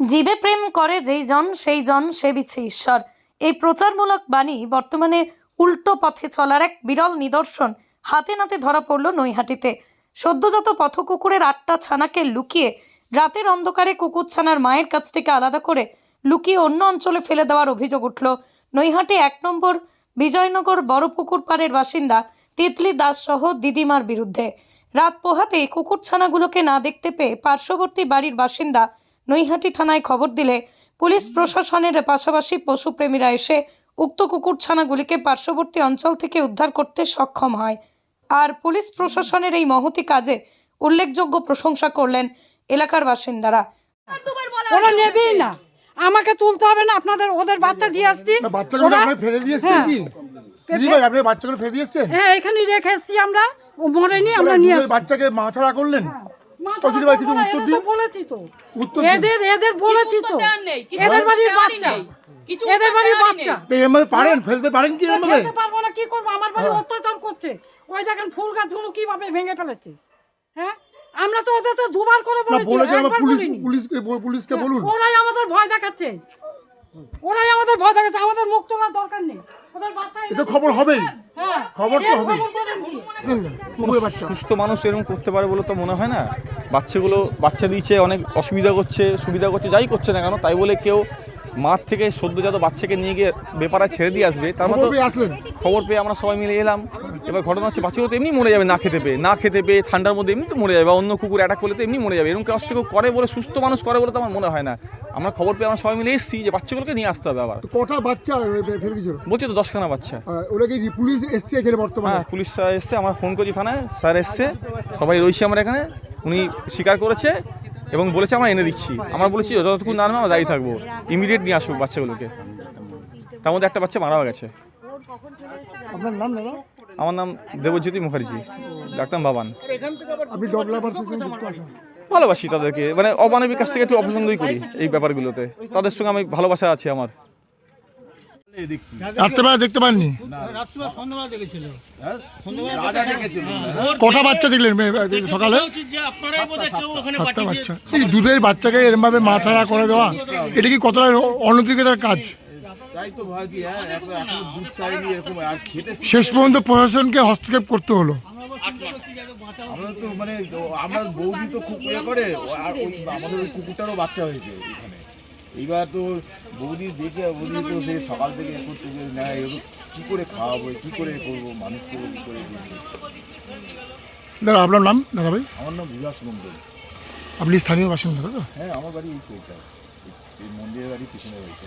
জীবে প্রেম করে যেই জন, সেই জন সেবিছে ঈশ্বর। এই প্রচারমূলক বাণী বর্তমানে উল্টো পথে চলার এক বিরল নিদর্শন। হাতে নাতে ধরা পড়ল নৈহাটিতে। সদ্যজাত পথকুকুরের আটটা ছানাকে লুকিয়ে, রাতের অন্ধকারে কুকুরছানার মায়ের কাছ থেকে আলাদা করে লুকিয়ে অন্য অঞ্চলে ফেলে দেওয়ার অভিযোগ উঠল। নৈহাটি এক নম্বর বিজয়নগর বড়পুকুর পাড়ের বাসিন্দা তিতলি দাস সহ দিদিমার বিরুদ্ধে। রাত পোহাতেই কুকুরছানাগুলোকে না দেখতে পেয়ে পার্শ্ববর্তী বাড়ির বাসিন্দা নৈহাটি থানায় খবর দিলে পুলিশ প্রশাসনের পাশাপাশি পশুপ্রেমীরা এসে উক্ত কুকুরছানাগুলিকে পার্শ্ববর্তী অঞ্চল থেকে উদ্ধার করতে সক্ষম হয়। আর পুলিশ প্রশাসনের এই মহতি কাজে উল্লেখযোগ্য প্রশংসা করলেন এলাকার বাসিন্দারা। ওরা নেবেই না। আমাকে তুলতে হবে না আপনাদের ওদের বাচ্চা দিয়ে আসছি। বাচ্চাগুলো ওরা- ফেলে দিয়ে এসছেন হ্যাঁ। কি? দিদি ভাই আপনি বাচ্চাগুলো ফেলে দিয়ে এসছেন? হ্যাঁ এখানে রেখে এসছি আমরা। মরেনি আমরা নিয়ে বাচ্চাকে মাছাড়া করলেন? মাথা ভাই কিছু উত্তর দিন বলেছি তো। উত্তর এদের এদের বলেছি তো। দেওয়ার নেই, কিছু এদের বাড়ির বাচ্চা। কিছু এদের বাড়ির বাচ্চা। তো পারেন ফেলতে পারেন কি এরকম ভাবে পারব না কি করব? আমার বাড়ি অত্যাচার করছে। ওই দেখেন ফুল গাছগুলো কীভাবে ভেঙে ফেলেছে। হ্যাঁ? আমরা তো ওদের তো দুবার করে বলেছি একবার বলিনি। পুলিশকে পুলিশকে বলুন। ওরাই আমাদের ভয় দেখাচ্ছে। ওরাই আমাদের ভয় দেখাচ্ছে। আমাদের মুখ তোলার দরকার নেই। ওদের বাচ্চা খবর হবেই। হ্যাঁ। খবর তো সে সুস্থ মানুষ এরকম করতে পারে বলে তো মনে হয় না? বাচ্চাগুলো বাচ্চা দিচ্ছে অনেক অসুবিধা করছে সুবিধা করছে যাই করছে না কেন তাই বলে কেউ মাঠ থেকে সদ্যজাত বাচ্চাকে নিয়ে গিয়ে বেপারা ছেড়ে দিয়ে আসবে। তার মতো খবর পেয়ে আমরা সবাই মিলে এলাম। এবার ঘটনা হচ্ছে বাচ্চাগুলো তো এমনি মরে যাবে না খেতে পেয়ে। না খেতে পেয়ে ঠান্ডার মধ্যে এমনি তো মরে যাবে বা অন্য কুকুর অ্যাটাক করলে তো এমনি মরে যাবে। এরকম কাজ কেউ করে বলে সুস্থ মানুষ করে বলে তো আমার মনে হয় না। আমরা খবর পেয়ে আমরা সবাই মিলে এসেছি যে বাচ্চাগুলোকে নিয়ে আসতে হবে আবার। কটা বাচ্চা ফে- ফেলে দিয়েছিল? বলছি তো দশখানা বাচ্চা। ওরা পুলিশ এসছে এখানে বর্তমানে? হ্যাঁ পুলিশ স্যার এসছে আমার ফোন করছি থানায় স্যার এসছে সবাই রয়েছি আমরা এখানে উনি স্বীকার করেছে এবং বলেছে আমরা এনে দিচ্ছি। আমরা বলেছি যতক্ষণ না আমরা দাঁড়িয়ে থাকব। ইমিডিয়েট নিয়ে আসুক বাচ্চাগুলোকে। তার মধ্যে একটা বাচ্চা মারাও গেছে। আপনার নাম দাদা? আমার নাম দেবজ্যোতি মুখার্জি ডাক্তার বাবান। আপনি লাভার ভালোবাসি তাদেরকে মানে অমানবিক কাছ থেকে একটু অপছন্দই করি এই ব্যাপারগুলোতে। তাদের সঙ্গে আমি ভালোবাসা আছে আমার। রাত্রেবেলা দেখতে পাননি? কটা বাচ্চা দেখলেন সকালে? সাতটা বাচ্চা। এই দুধের বাচ্চাকে এরম ভাবে মাছাড়া করে দেওয়া এটা কি কতটা অনৈতিকতার কাজ? শেষ পর্যন্ত প্রশাসনকে হস্তক্ষেপ করতে হলো। আমরা তো মানে আমরা বৌদি তো খুব ইয়ে করে আর ওই আমাদের ওই কুকুরটারও বাচ্চা হয়েছে এখানে। এইবার তো বৌদি দেখে বৌদি তো সেই সকাল থেকে এ করছে যে না এগুলো কী করে খাওয়াবো কী করে করব মানুষ করব কী করে দাদা আপনার নাম দাদা ভাই আমার নাম বিভাস মন্ডল আপনি স্থানীয় বাসিন্দা দাদা? হ্যাঁ আমার বাড়ি এই তো এটা এই মন্দিরের বাড়ি পিছনে বাড়িতে।